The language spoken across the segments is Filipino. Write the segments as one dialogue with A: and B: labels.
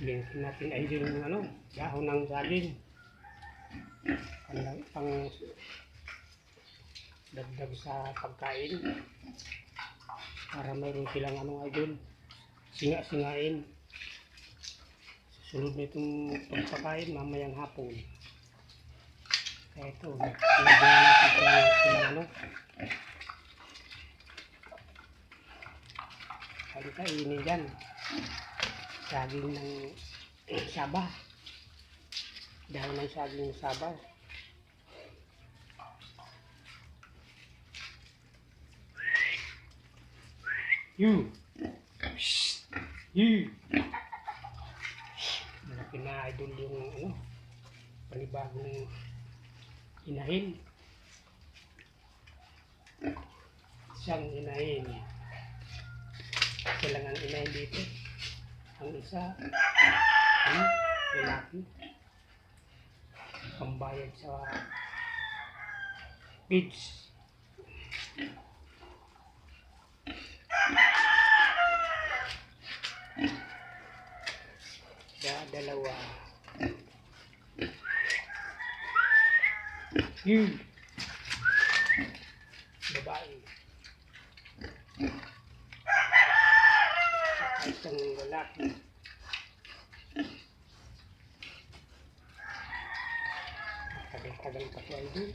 A: Linkin natin ay yung ano, dahon ng saging. Pang, pang dagdag sa pagkain. Para mayroon silang ano idol, singa-singain. Susunod na itong pagpakain mamayang hapon. Kaya ito, nilagyan natin silang, silang ano, Kaya kainin dyan. Saging ng saba. Dahon ng saging ng saba. You! You! Malaki na idol yung ano, panibagong inahin. Isang inahin. Isa lang ang inahin dito. Ang isa, ano, lalaki. Pambayad sa feeds. Da, dalawa. Yun. Isang lalaki. Tagal-tagal pa ay doon.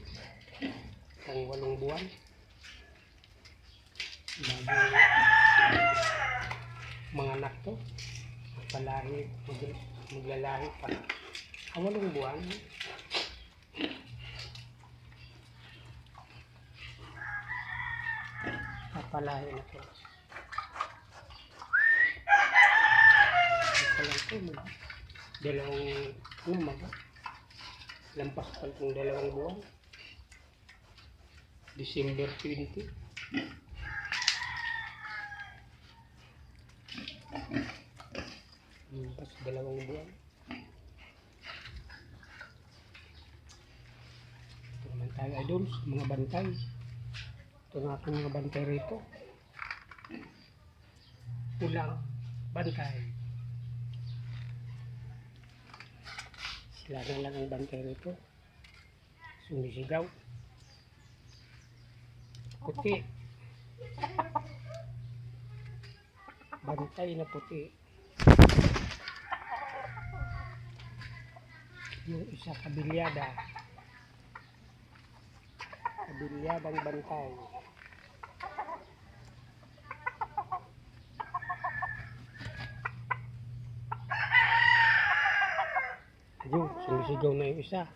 A: Isang walong buwan. Bago mga anak to. Magpalahi, mag, maglalahi pa. Ah, walong buwan. Papalahi na to. Ito lang to. mag- Dalawang, mag, lampas pa itong dalawang buwan. December 20. Lampas dalawang buwan. Ito naman tayo idol, mga bantay. Ito na ating mga bantay rito. Pulang bantay. Sila na lang ang bantay rito. Sumisigaw. Puti. Bantay na puti. Yung isa kabilyada. Kabilyadang bantay. Ayun, sumisigaw na yung isa.